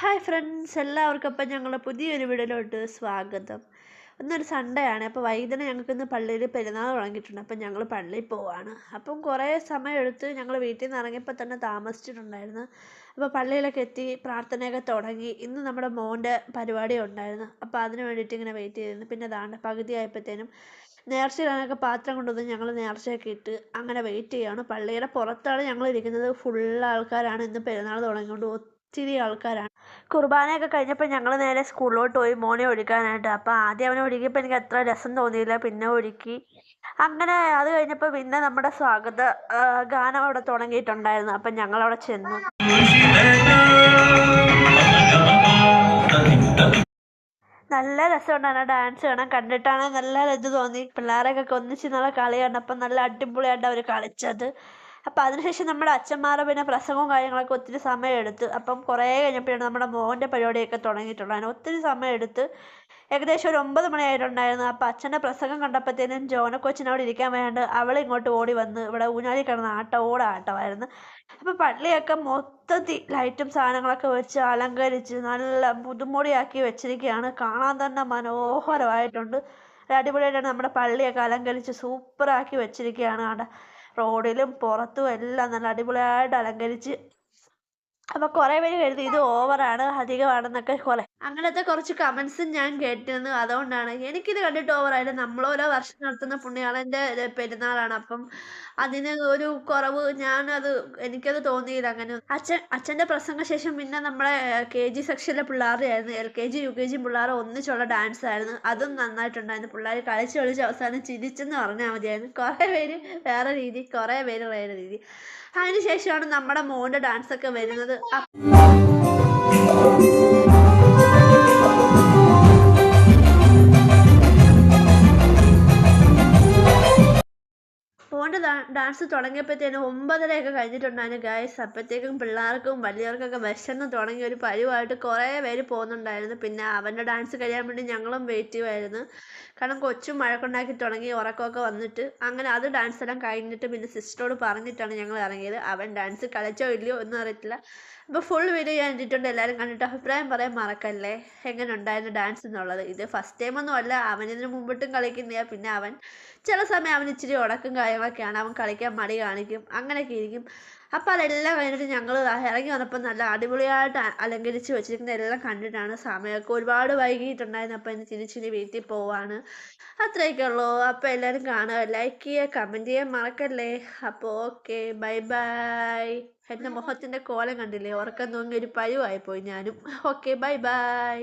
Hi friends എല്ലാവർക്കും അപ്പം ഞങ്ങളുടെ പുതിയൊരു വീടിലോട്ട് സ്വാഗതം. ഇന്നൊരു സൺഡേ ആണ്. അപ്പോൾ വൈകുന്നേരം ഞങ്ങൾക്ക് ഇന്ന് പള്ളിയിൽ പെരുന്നാൾ തുടങ്ങിയിട്ടുണ്ട്. അപ്പം ഞങ്ങൾ പള്ളിയിൽ പോവാണ്. അപ്പം കുറേ സമയം എടുത്ത് ഞങ്ങൾ വീട്ടിൽ നിന്ന് ഇറങ്ങിയപ്പോൾ തന്നെ താമസിച്ചിട്ടുണ്ടായിരുന്നു. അപ്പോൾ പള്ളിയിലൊക്കെ എത്തി പ്രാർത്ഥനയൊക്കെ തുടങ്ങി. ഇന്ന് നമ്മുടെ മോന്റെ പരിപാടി ഉണ്ടായിരുന്നു. അപ്പോൾ അതിന് വേണ്ടിയിട്ട് ഇങ്ങനെ വെയിറ്റ് ചെയ്തിരുന്നു. പിന്നെ ദാണ്ട് പകുതി ആയപ്പോഴത്തേനും പാത്രം കൊണ്ടുവന്ന് ഞങ്ങൾ നേർച്ചയൊക്കെ ഇട്ട് അങ്ങനെ വെയിറ്റ് ചെയ്യുകയാണ്. പള്ളിയുടെ പുറത്താണ് ഞങ്ങൾ ഇരിക്കുന്നത് ഫുൾ ആൾക്കാരാണ് ഇന്ന് പെരുന്നാൾ തുടങ്ങിക്കൊണ്ട് ഒത്തിരി ആൾക്കാരാണ്. കുർബാനയൊക്കെ കഴിഞ്ഞപ്പോൾ ഞങ്ങൾ നേരെ സ്കൂളിലോട്ട് പോയി മോനെ ഒഴിക്കാനായിട്ട് അപ്പോൾ ആദ്യം അവനെ ഒഴുകിയപ്പോൾ എനിക്ക് അത്ര രസം തോന്നിയില്ല പിന്നെ ഒഴുക്കി അങ്ങനെ അത് കഴിഞ്ഞപ്പോൾ പിന്നെ നമ്മുടെ സ്വാഗത ഗാനം അവിടെ തുടങ്ങിയിട്ടുണ്ടായിരുന്നു. അപ്പം ഞങ്ങൾ അവിടെ ചെന്നു. നല്ല രസമുണ്ടായിരുന്നു. ഡാൻസ് കാണാൻ കണ്ടിട്ടാണ് നല്ല ഇത് തോന്നി. പിള്ളേരൊക്കെ ഒന്നിച്ച് നല്ല കളി കണ്ടപ്പോൾ നല്ല അടിപൊളിയായിട്ട് അവർ കളിച്ചത്. അപ്പം അതിനുശേഷം നമ്മുടെ അച്ഛന്മാരുടെ പിന്നെ പ്രസംഗവും കാര്യങ്ങളൊക്കെ ഒത്തിരി സമയം എടുത്ത് അപ്പം കുറേ കഴിഞ്ഞപ്പോഴാണ് നമ്മുടെ മോന്റെ പരിപാടിയൊക്കെ തുടങ്ങിയിട്ടുണ്ടായിരുന്നു ഒത്തിരി സമയം എടുത്ത് ഏകദേശം ഒരു ഒമ്പത് മണിയായിട്ടുണ്ടായിരുന്നു. അപ്പം അച്ഛന്റെ പ്രസംഗം കണ്ടപ്പോഴത്തേനും ജോന കൊച്ചിന് അവിടെ ഇരിക്കാൻ വേണ്ട അവൾ ഇങ്ങോട്ട് ഓടി വന്ന് ഇവിടെ ഊഞ്ഞാലി കിടന്ന് ആട്ടം ആട്ടമായിരുന്നു അപ്പം പള്ളിയൊക്കെ മൊത്തത്തിൽ ലൈറ്റും സാധനങ്ങളൊക്കെ വെച്ച് അലങ്കരിച്ച് നല്ല പുതുമൊടിയാക്കി വെച്ചിരിക്കുകയാണ്. കാണാൻ തന്നെ മനോഹരമായിട്ടുണ്ട്. അടിപൊളിയായിട്ടാണ് നമ്മുടെ പള്ളിയൊക്കെ അലങ്കരിച്ച് സൂപ്പറാക്കി വെച്ചിരിക്കുകയാണ് അവിടെ റോഡിലും പുറത്തും എല്ലാം നല്ല അടിപൊളിയായിട്ട് അലങ്കരിച്ച്. അപ്പോൾ കുറേ പേര് കരുതി ഇത് ഓവറാണ് അധികമാണെന്നൊക്കെ കുറേ അങ്ങനത്തെ കുറച്ച് കമന്റ്സും ഞാൻ കേട്ടിരുന്നു. അതുകൊണ്ടാണ് എനിക്കിത് കണ്ടിട്ട് ഓവറായിട്ട് നമ്മളോരോ വർഷം നടത്തുന്ന പുണ്യാളന്റെ പെരുന്നാളാണ്. അപ്പം അതിന് ഒരു കുറവ് ഞാൻ അത് എനിക്കത് തോന്നിയില്ല. അങ്ങനെ അച്ഛൻ അച്ഛന്റെ പ്രസംഗ ശേഷം പിന്നെ നമ്മളെ കെ ജി സെക്ഷനിലെ പിള്ളേരുടെ ആയിരുന്നു. L K G U K G പിള്ളേർ ഒന്നിച്ചുള്ള ഡാൻസ് ആയിരുന്നു. അതും നന്നായിട്ടുണ്ടായിരുന്നു. പിള്ളേർ കളിച്ച് കളിച്ച് അവസാനം ചിരിച്ചെന്ന് പറഞ്ഞാൽ മതിയായിരുന്നു. കുറേ പേര് വേറെ രീതി കുറേ പേര് വേറെ രീതി. അതിനുശേഷമാണ് നമ്മുടെ മോന്റെ ഡാൻസ് ഒക്കെ വരുന്നത്. മോന്റെ ഡാൻസ് തുടങ്ങിയപ്പോഴത്തേനും ഒമ്പതരയൊക്കെ കഴിഞ്ഞിട്ടുണ്ടായിരുന്നു ഗായ്സ് അപ്പോഴത്തേക്കും പിള്ളേർക്കും വലിയവർക്കൊക്കെ വിശന്ന് തുടങ്ങി ഒരു പരിവായിട്ട് കുറേ പേര് പോകുന്നുണ്ടായിരുന്നു. പിന്നെ അവന്റെ ഡാൻസ് കഴിയാൻ വേണ്ടി ഞങ്ങളും വെയിറ്റ് ചെയ്യുമായിരുന്നു കാരണം കൊച്ചും മഴക്കുണ്ടാക്കി തുടങ്ങി ഉറക്കമൊക്കെ വന്നിട്ട്. അങ്ങനെ അത് ഡാൻസ് എല്ലാം കഴിഞ്ഞിട്ട് പിന്നെ സിസ്റ്ററോട് പറഞ്ഞിട്ടാണ് ഞങ്ങൾ ഇറങ്ങിയത്. അവൻ ഡാൻസ് കളിച്ചോ ഇല്ലയോ ഒന്നും അറിയത്തില്ല. അപ്പോൾ ഫുൾ വീഡിയോ ഞാൻ ഇട്ടിട്ടുണ്ട്. എല്ലാവരും കണ്ടിട്ട് അഭിപ്രായം പറയാൻ മറക്കല്ലേ? എങ്ങനെ ഉണ്ടായിരുന്നു ഡാൻസ് എന്നുള്ളത്? ഇത് ഫസ്റ്റ് ടൈം ഒന്നും അല്ല. അവൻ ഇതിന് മുമ്പിട്ടും കളിക്കുന്നില്ല. പിന്നെ അവൻ ചില സമയം അവൻ ഇച്ചിരി ഉടക്കും കാര്യങ്ങളൊക്കെയാണ് അവൻ കളിക്കാൻ മടി കാണിക്കും. അങ്ങനെയൊക്കെ ഇരിക്കും. അപ്പോൾ അതെല്ലാം കഴിഞ്ഞിട്ട് ഞങ്ങൾ ഇറങ്ങി വന്നപ്പോൾ നല്ല അടിപൊളിയായിട്ട് അലങ്കരിച്ച് വെച്ചിരിക്കുന്ന എല്ലാം കണ്ടിട്ടാണ് സമയമൊക്കെ ഒരുപാട് വൈകിട്ടുണ്ടായിരുന്നു അപ്പോൾ ഇനി തിരിച്ചിനി വീട്ടിൽ പോവാണ്. അത്രയൊക്കെ ഉള്ളൂ. അപ്പോൾ എല്ലാവരും കാണുക. ലൈക്ക് ചെയ്യുക കമന്റ് ചെയ്യാൻ മറക്കല്ലേ? അപ്പോൾ ഓക്കെ ബൈ ബൈ എന്റെ മുഖത്തിന്റെ കോലം കണ്ടില്ലേ? ഉറക്കം തൂങ്ങി ഒരു പരുവായിപ്പോയി ഞാനും. Okay bye bye